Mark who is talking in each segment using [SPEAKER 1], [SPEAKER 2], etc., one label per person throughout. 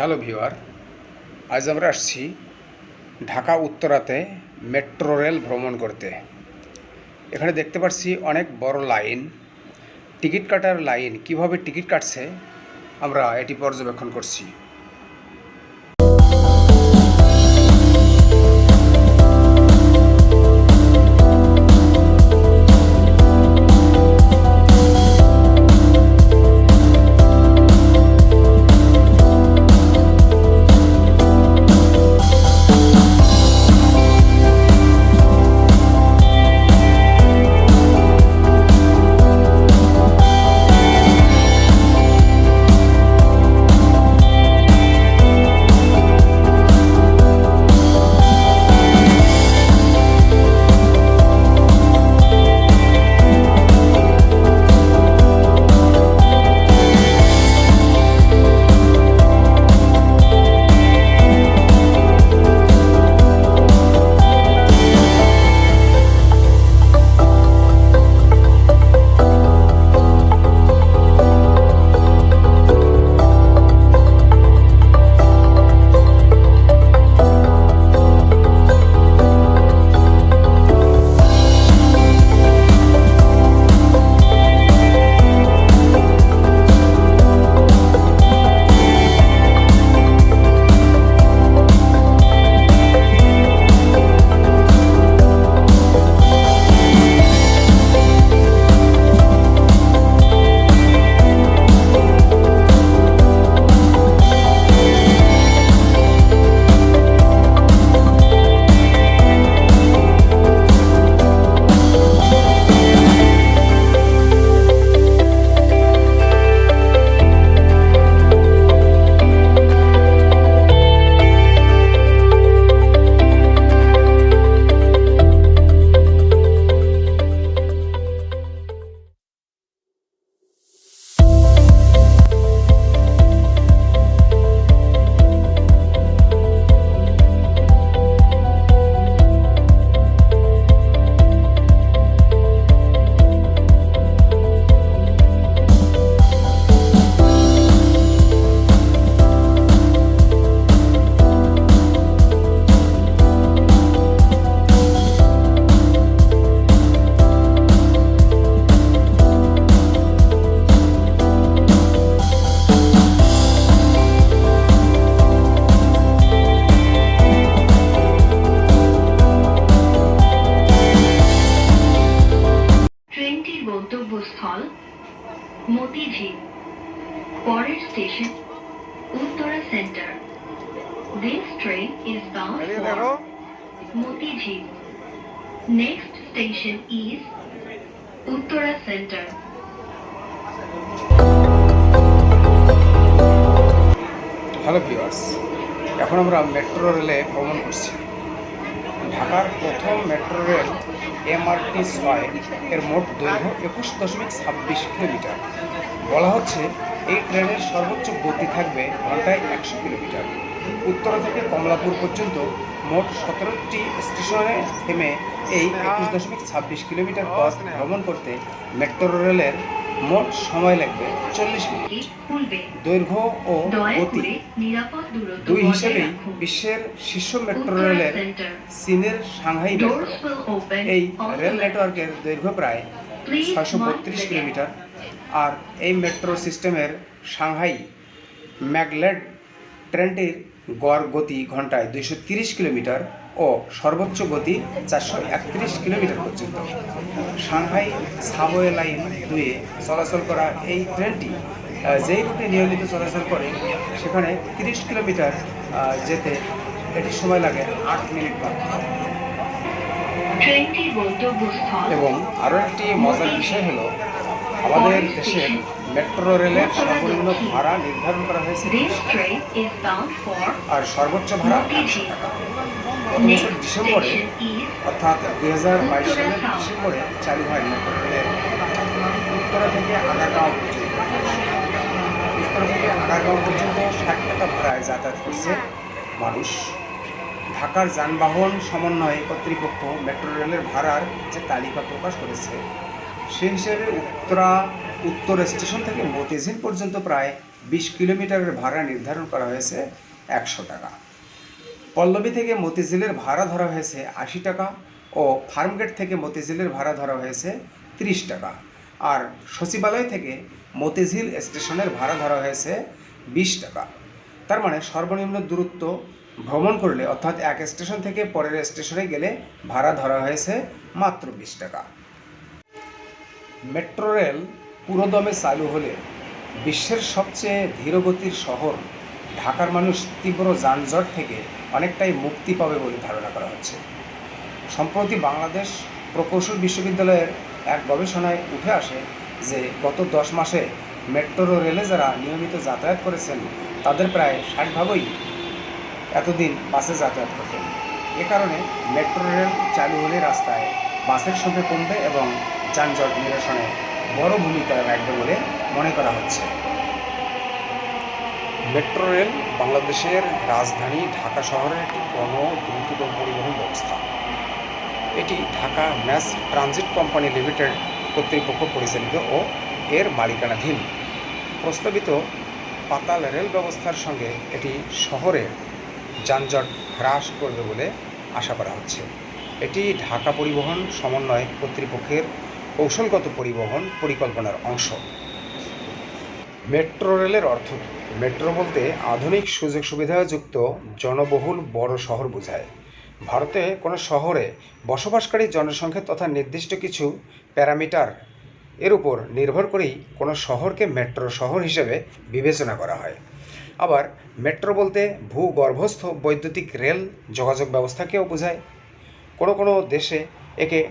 [SPEAKER 1] Hello ভিওয়ার আজ আমরা আসছি ঢাকা উত্তরাতে মেট্রো রেল ভ্রমণ করতে। এখানে দেখতে পাচ্ছি অনেক বড় লাইন। টিকিট কাটার লাইন, কীভাবে টিকিট কাটছে, আমরা এটি পর্যবেক্ষণ করছি।
[SPEAKER 2] Train is bound for Motijheel next station is Uttara center
[SPEAKER 1] hello viewers এখন আমরা মেট্রো রেলে ভ্রমণ করছি। ঢাকার প্রথম মেট্রো রেল এমআরটি ছয় এর মোট দৈর্ঘ্য একুশ দশমিক ছাব্বিশ কিলোমিটার। বলা হচ্ছে এই ট্রেনের সর্বোচ্চ গতি থাকবে ঘন্টায় একশো কিলোমিটার। উত্তরা থেকে কমলাপুর পর্যন্ত মোট সতেরোটি স্টেশনে থেমে এই একুশ দশমিক ছাব্বিশ কিলোমিটার পথ ভ্রমণ করতে মেট্রো রেলের মোট সময় লাগবে চল্লিশ মিনিট। দৈর্ঘ্য ও গতি দুই হিসেবেই বিশ্বের শীর্ষ মেট্রো রেলের চীনের সাংহাই মেট্রো এই রেল নেটওয়ার্কের দৈর্ঘ্য প্রায় ছয়শো বত্রিশ কিলোমিটার। আর এই মেট্রো সিস্টেমের সাংহাই ম্যাগলেড ট্রেনটির গড় গতি ঘন্টায় দুইশো তিরিশ কিলোমিটার ও সর্বোচ্চ গতি চারশো একত্রিশ কিলোমিটার পর্যন্ত। সাংহাই সাবওয়ে লাইন দুয়ে চলাচল করা এই ট্রেনটি যেই রুটে নিয়মিত চলাচল করে সেখানে তিরিশ কিলোমিটার যেতে এটি সময় লাগে আট মিনিট মাত্র এবং আরও একটি মজার বিষয় হলো আমাদের দেশের মেট্রো রেলের সর্বনিম্ন ভাড়া নির্ধারণ করা হয়েছে। আর সর্বোচ্চ ভাড়া একশো টাকা। গত বছর ডিসেম্বরে অর্থাৎ দুই হাজার বাইশ সালের ডিসেম্বরে চালু হয় মেট্রো রেলের। উত্তরা থেকে আগারগাঁও পর্যন্ত। উত্তরা থেকে আগারগাঁও পর্যন্ত ষাট টাকা ভাড়ায় যাতায়াত করছে মানুষ। ঢাকার যানবাহন সমন্বয় কর্তৃপক্ষ মেট্রো রেলের ভাড়ার যে তালিকা প্রকাশ করেছে সেই হিসেবে উত্তরা উত্তর স্টেশন থেকে মতিঝিল পর্যন্ত প্রায় বিশ কিলোমিটারের ভাড়া নির্ধারণ করা হয়েছে একশো টাকা। পল্লবী থেকে মতিঝিলের ভাড়া ধরা হয়েছে আশি টাকা ও ফার্মগেট থেকে মতিঝিলের ভাড়া ধরা হয়েছে তিরিশ টাকা। আর সচিবালয় থেকে মতিঝিল স্টেশনের ভাড়া ধরা হয়েছে বিশ টাকা। তার মানে সর্বনিম্ন দূরত্ব ভ্রমণ করলে অর্থাৎ এক স্টেশন থেকে পরের স্টেশনে গেলে ভাড়া ধরা হয়েছে মাত্র বিশ টাকা। মেট্রো রেল পুরোদমে চালু হলে বিশ্বের সবচেয়ে ধীরগতির শহর ঢাকার মানুষ তীব্র যানজট থেকে অনেকটাই মুক্তি পাবে বলে ধারণা করা হচ্ছে। সম্প্রতি বাংলাদেশ প্রকৌশল বিশ্ববিদ্যালয়ের এক গবেষণায় উঠে আসে যে গত দশ মাসে মেট্রো রেলে যারা নিয়মিত যাতায়াত করেছেন, তাদের প্রায় ষাট ভাগই এতদিন বাসে যাতায়াত করতেন। এ কারণে মেট্রো রেল চালু হলে রাস্তায় বাসের সংখ্যা কমবে এবং যানজট নিরসনে বড় ভূমিকা রাখবে বলে মনে করা হচ্ছে। মেট্রো রেল বাংলাদেশের রাজধানী ঢাকা শহরের একটি গণ দ্রুততম পরিবহন ব্যবস্থা। এটি Dhaka mass transit company limited কর্তৃপক্ষ পরিচালিত ও এর মালিকানাধীন। প্রস্তাবিত পাতাল রেল ব্যবস্থার সঙ্গে এটি শহরের যানজট হ্রাস করবে বলে আশা করা হচ্ছে। এটি ঢাকা পরিবহন সমন্বয় কর্তৃপক্ষের কৌশলগত পরিবহন পরিকল্পনার অংশ। মেট্রো রেলের অর্থ? মেট্রো বলতে আধুনিক সুযোগ সুবিধাযুক্ত জনবহুল বড় শহর বোঝায়। ভারতে কোনো শহরে বসবাসকারী জনসংখ্যা তথা নির্দিষ্ট কিছু প্যারামিটার এর উপর নির্ভর করেই কোনো শহরকে মেট্রো শহর হিসেবে বিবেচনা করা হয়। আবার মেট্রো বলতে ভূগর্ভস্থ বৈদ্যুতিক রেল যোগাযোগ ব্যবস্থাকেও বোঝায়। কোনো কোনো দেশে একে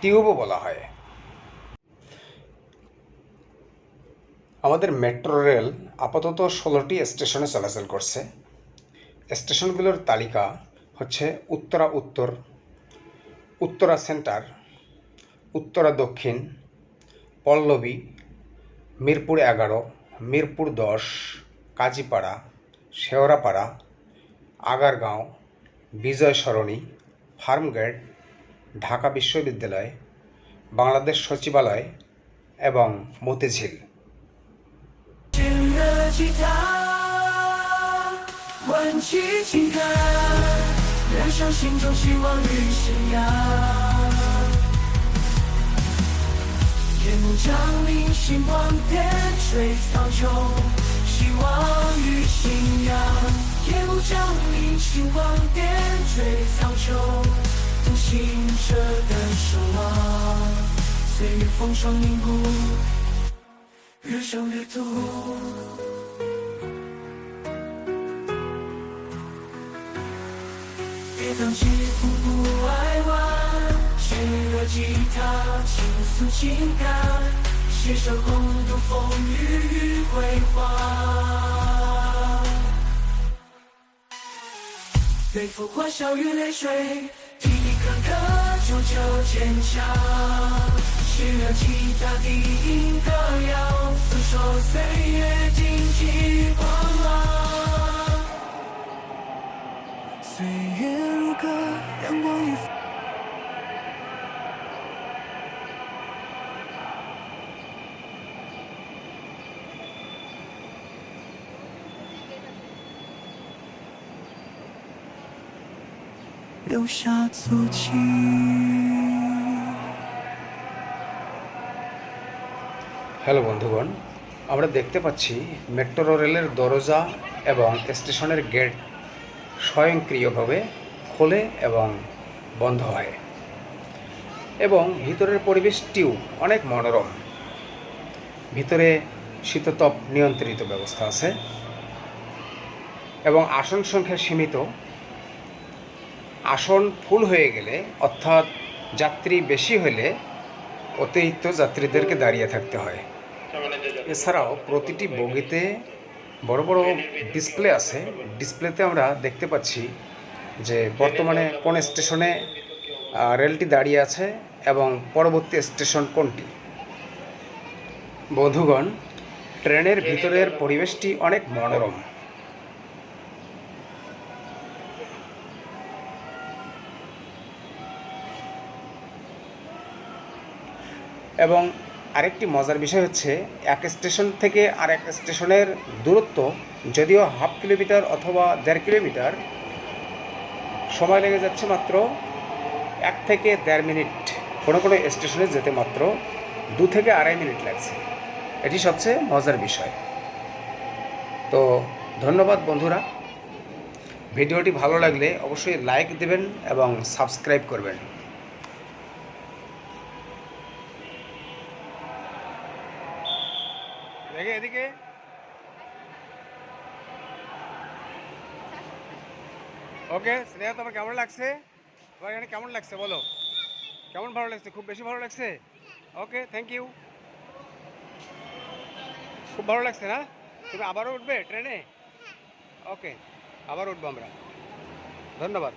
[SPEAKER 1] টিউবও বলা হয়। আমাদের মেট্রো রেল আপাতত ষোলোটি স্টেশনে চলাচল করছে। স্টেশনগুলোর তালিকা হচ্ছে উত্তরা উত্তর, উত্তরা সেন্টার উত্তরা দক্ষিণ, পল্লবী, মিরপুর এগারো, মিরপুর দশ, কাজীপাড়া, শেওড়াপাড়া, আগারগাঁও, বিজয় সরণি, ফার্মগেট, ঢাকা বিশ্ববিদ্যালয়, বাংলাদেশ সচিবালয় এবং মতিঝিল।
[SPEAKER 3] 吉他，挽起情感，燃烧心中希望与信仰。夜幕降临，星光点缀苍穹，希望与信仰。夜幕降临，星光点缀苍穹，同行者的守望，岁月风霜凝固。日升日途。别当起步不爱玩，弦乐吉他倾诉情感，携手共度风雨与辉煌。背负欢笑与泪水，听一颗歌久久坚强。弦乐吉他低音歌谣，诉说岁留下足迹。
[SPEAKER 1] হ্যালো বন্ধুগণ আমরা দেখতে পাচ্ছি মেট্রো রেলের দরজা এবং স্টেশনের গেট স্বয়ংক্রিয়ভাবে খোলে এবং বন্ধ হয়। এবং ভিতরের পরিবেশটিও অনেক মনোরম। ভিতরে শীততপ নিয়ন্ত্রিত ব্যবস্থা আছে এবং আসন সংখ্যা সীমিত। আসন ফুল হয়ে গেলে, অর্থাৎ যাত্রী বেশি হলে অতিরিক্ত যাত্রীদেরকে দাঁড়িয়ে থাকতে হয়। এছাড়াও প্রতিটি বগিতে বড় বড় ডিসপ্লে আছে। ডিসপ্লেতে আমরা দেখতে পাচ্ছি যে বর্তমানে কোন স্টেশনে রেলটি দাঁড়িয়ে আছে এবং পরবর্তী স্টেশন কোনটি? বন্ধুগণ, ট্রেনের ভিতরের পরিবেশটি অনেক মনোরম। এবং আরেকটি মজার বিষয় হচ্ছে, এক স্টেশন থেকে আরেক স্টেশনের দূরত্ব, যদিও হাফ কিলোমিটার অথবা দেড় কিলোমিটার সময় লেগে যাচ্ছে মাত্র এক থেকে দেড় মিনিট। কোনো কোনো স্টেশনে যেতে মাত্র দু থেকে আড়াই মিনিট লাগছে। এটি সবচেয়ে মজার বিষয়। তো ধন্যবাদ বন্ধুরা। ভিডিওটি ভালো লাগলে অবশ্যই লাইক দেবেন এবং সাবস্ক্রাইব করবেন। এদিকে। ওকে, স্নেহা, তোমার কেমন লাগছে? তোমার এখানে কেমন লাগছে, বলো? কেমন ভালো লাগছে? খুব বেশি ভালো লাগছে? ওকে থ্যাংক ইউ খুব ভালো লাগছে না? তুমি আবারও উঠবে ট্রেনে? ওকে, আবার উঠবো আমরা। ধন্যবাদ।